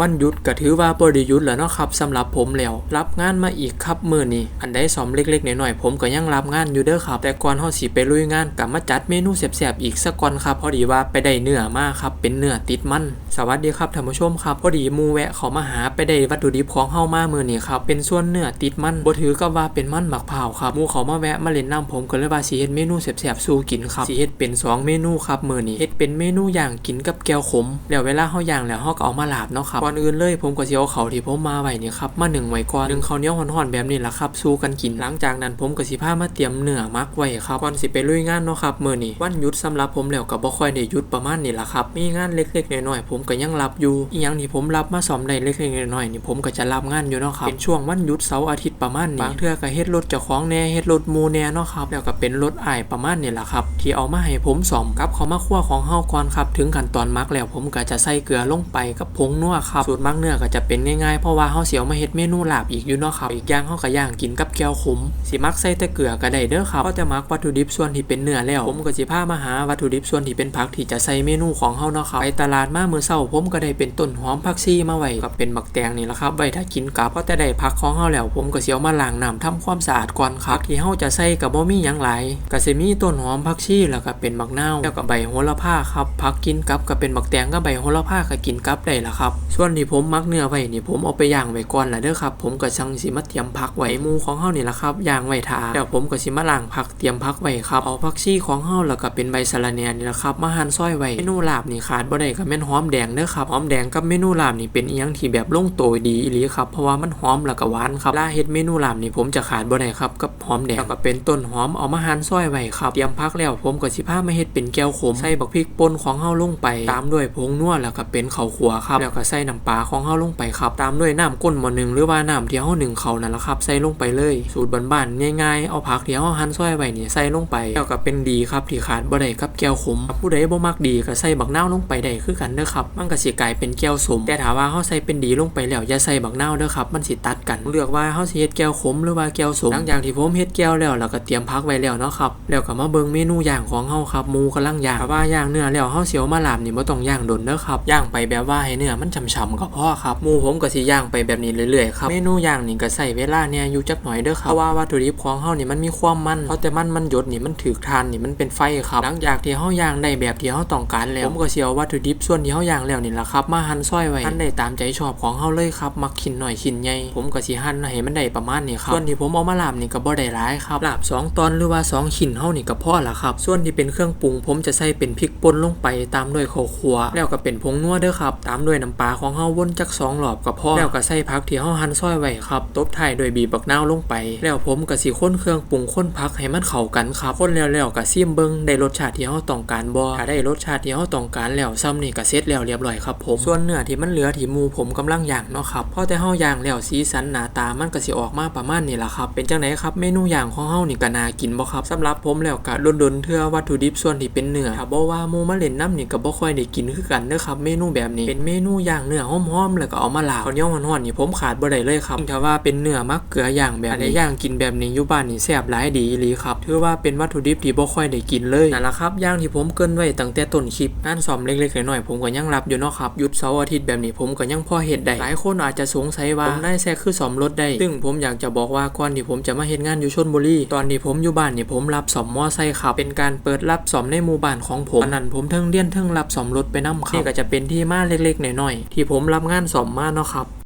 วันหยุดก็ถือว่าบ่ได้หยุดแล้วเนาะครับสำหรับผมแล้วรับงานมาอีกครับมือนี้อันใดซ่อมเล็กๆหน้อยๆผมก็ยังรับงานอยู่เด้อครับ แต่ก่อนเฮาสิไปลุยงานก็มาจัดเมนูแซ่บๆอีกสักก่อนครับพอดีว่าไปได้เนื้อมาครับเป็นเนื้อติดมัน สวัสดีครับท่านผู้ชมครับพอดีมูแวะเขามาหาไปได้วัตถุดิบของเฮามามือนี้ครับเป็นส่วนเนื้อติดมันบ่ถือกับว่าเป็นมันหมักเผาครับมูเขามาแวะมาเล่นน้ำผมก็เลยว่าสิเฮ็ดเมนูแซ่บๆสู่กินครับสิเฮ็ดเป็นสองเมนูครับมือนี้เฮ็ดเป็นเมนูย่างกินกับแก้วขมแล้วเวลาเฮาย่างแล้วเฮาก็เอามาลาบเนาะครับก่อนอื่นเลยผมก็สิเอาเขาที่ผมมาไว้นี่ครับมาหนึ่งไว้ก่อนหนึ่งข้าวเหนียวร้อนๆแบบนี้ละครับสู้กันกินหลังจากนั้นผมก็สิพามาเตรียมเนื้อมักไว้ครับก่อนสิไปลุยงานเนาะครับมื้อนี้วันหยุดสำหรับผมแล้วก็บ่ค่อยได้หยุดประมาณนี้ละครับมีงานเล็กๆน้อยๆผมก็ยังรับอยู่อีหยังที่ผมรับมาซ่อมได้เล็กๆน้อยๆนี่ผมก็จะรับงานอยู่เนาะครับเป็นช่วงวันหยุดเสาร์อาทิตย์ประมาณนี้บางเทื่อก็เฮ็ดรถเจ้าของแหน่เฮ็ดรถมูแหน่เนาะครับแล้วก็เป็นรถอ้ายประมาณนี้ล่ะครับที่เอามาให้ผมซ่อมกับเขามาคั่วของเฮาก่อนครับถึงขั้นตอนมักแล้วผมก็จะใส่เกลือลงไปกับผงนัวครับสูตรมักเนื้อก็จะเป็นง่ายๆเพราะว่าเฮาเสิเอามาเฮ็ดเมนูลาบอีกอยู่เนาะครับอีกอย่างเฮาก็ย่างกินกับแก้วขมสิมักใส่แต่เกลือก็ได้เด้อครับก็จะมักวัตถุดิบส่วนที่เป็นเนื้อแล้วผมก็สิพามาหาวัตถุดิบส่วนที่เป็นผักที่จะใส่เมนูของเฮาเนาะครับไปตลาดมามื้อเช้าผมก็ได้เป็นต้นหอมผักชีมาไว้กับเป็นบักแตงนี่แหละครับไว้ถ้ากินกับพอแต่ได้ผักของเฮาแล้ว ผมก็เสิเอามาล้างน้ำทำความสะอาดก่อนครับที่เฮาจะใส่ก็บ่มีหยังหลายก็สิมีต้นหอมผักชีแล้วก็เป็นบักนาวแล้วก็ใบโหระพาครับผักกินกับก็เป็นบักแตงกับใบโหระพาก็กินกับได้ล่ะครับส่วนที่ผมมักเนื้อไว้นี่ผมเอาไปย่างไว้ก่อนละเด้อครับ ผมก็ชังสิมาเตรียมผักไว้หมูของเฮานี่ละครับย่างไว้ทาแล้วผมก็สิมาล้างผักเตรียมผักไว้ครับเอาผักชีของเฮาแล้วก็เป็นใบสะระแหน่นี่ละครับมาหั่นซอยไว้เมนูลาบนี่ขาดบ่ได้ก็แม่นหอมแดงเด้อครับหอมแดงกับเมนูลาบนี่เป็นอีหยังที่แบบลงตัวดีอีหลีครับเพราะว่ามันหอมแล้วก็หวานครับลาเฮ็ดเมนูลาบนี่ผมจะขาดบ่ได้ครับกับหอมแดงแล้วก็เป็นต้นหอมเอามาหั่นซอยไว้ครับเตรียมผักแล้วผมก็สิพามาเฮ็ดเป็นแก้วขมใส่บักพริกป่นของเฮาลงไป ตามด้วยผงนัวแล้วก็เป็นข้าวคั่วครับแล้วก็ใส่น้ำปลาของเฮาลงไปครับ ตามด้วยน้ำก้นหม้อหนึ่งหรือว่าน้ำที่เฮาหนึ่งเขานั่นแหละครับ ใส่ลงไปเลย สูตรบ้านๆง่ายๆเอาผักที่เฮาหั่นซอยไว้นี่ใส่ลงไปแล้วก็เป็นดีครับที่ขาดบ่ได้กับแก้วขมผู้ใดบ่มักดีก็ใส่บักนาวลงไปได้คือกันเด้อครับมันก็สิกลายเป็นแก้วสม แต่ถ้าว่าเฮาใส่เป็นดีลงไปแล้วอย่าใส่บักนาวเด้อครับมันสิตัดกันเลือกว่าเฮาสิเฮ็ดแก้วขมหรือว่าแก้วสมหลังจากที่ผมเฮ็ดแก้วแล้วแล้วก็เตรียมผักไว้แล้วเนาะครับแล้วก็มาเบิ่งเมนูย่างของเฮาครับหมูกำลังย่างว่าย่างเนื้อแล้วเฮาสิเอามาลาบนี่บ่ต้องย่างดนเด้อครับย่างไปแบบว่าให้เนื้อมันฉ่ำๆก็พอครับหมูผมก็สิย่างไปแบบนี้เรื่อยๆครับเมนูย่างนี่ก็ใส่เวลาเนี่ยอยู่จักหน่อยเด้อครับเพราะว่าวัตถุดิบของเฮานี่มันมีความมันเพราะแต่มันมันหยดนี่มันถือทานนี่มันเป็นไฟครับหลังจากที่เฮาย่างได้แบบที่เฮาต้องการแล้วผมก็สิเอาวัตถุดิบส่วนที่เฮาย่างแล้วนี่แหละครับมาหั่นซอยไว้หั่นได้ตามใจชอบของเฮาเลยครับมักชิ้นหน่อยชิ้นใหญ่ผมก็สิหั่นให้มันได้ประมาณนี้ครับส่วนที่ผมเอามาลาบนี่ก็บ่ได้หลายครับลาบสองตอนหรือว่าสองขินเฮานี่ก็พอละครับ ส่วนที่เป็นเครื่องปรุง ผมจะใส่เป็นพริกป่นลงไปตามด้วยข้าวคั่วแล้วก็เป็นผงนัวเด้อครับ ตามด้วยน้ำปลาของเฮาวนจักสองรอบก็พอแล้วก็ใส่ผักที่เฮาหั่นซอยไว้ครับ ตบท้ายด้วยบีบักนาวลงไป แล้วผมก็สิข้นเครื่องปรุงข้นผักให้มันเข้ากันครับข้นแล้วๆก็ซิมเบิงได้รสชาติที่เฮาต้องการบ่ถ้าได้รสชาติที่เฮาต้องการแล้วซ้ำนี่ก็เสร็จแล้วเรียบร้อยครับผมส่วนเนื้อที่มันเหลือที่มูผมกำลังย่างเนาะครับพอแต่เฮาย่างแล้วสีสันหน้าตามันก็สิออกมาประมาณนี้ล่ะครับ เป็นจังไดครับเมนูย่างของเฮานี่ก็น่ากินบ่ครับสำหรับผมแล้วก็ดนๆเทื่อวัตถุดิบส่วนที่เป็นเนื้อถ้าบ่ว่ามูมาเล่นน้ำนี่ก็บ่ค่อยได้กินคือกันเด้อครับ เมนูแบบนี้เป็นเมนูย่างเนื้อหอมๆแล้วก็เอามาลาบข้าวเหนียวร้อนๆนี่ผมขาดบ่ได้เลยครับถ้าว่าเป็นเนื้อมักเกลือย่างแบบนี้ย่างกินแบบนี้อยู่บ้านนี่แซ่บหลายดีอีหลีครับถือว่าเป็นวัตถุดิบที่บ่ค่อยได้กินเลยนั่นแหละครับย่างที่ผมเกินไว้ตั้งแต่ต้นคลิปงานซ่อมเล็กๆน้อยๆผมก็ยังรับอยู่เนาะครับหยุดเสาร์อาทิตย์แบบนี้ผมก็ยังพอเฮ็ดได้หลายคนอาจจะสงสัยว่าผมได้แซ่คือซ่อมรถได้ ซึ่งผมอยากจะบอกว่าก่อนที่ผมจะมาเฮ็ดงานอยู่ชลบุรีตอนที่ผมอยู่บ้านนี่ผมรับซ่อมมอไซค์ครับเป็นการเปิดรับซ่อมในหมู่บ้านของผมอันนั้นผมเทิงเรียนเทิงรับซ่อมรถไปนำครับนี่ก็จะเป็นที่มาเล็กๆน้อยๆที่ผมรับงานสอมมาเนาะครับ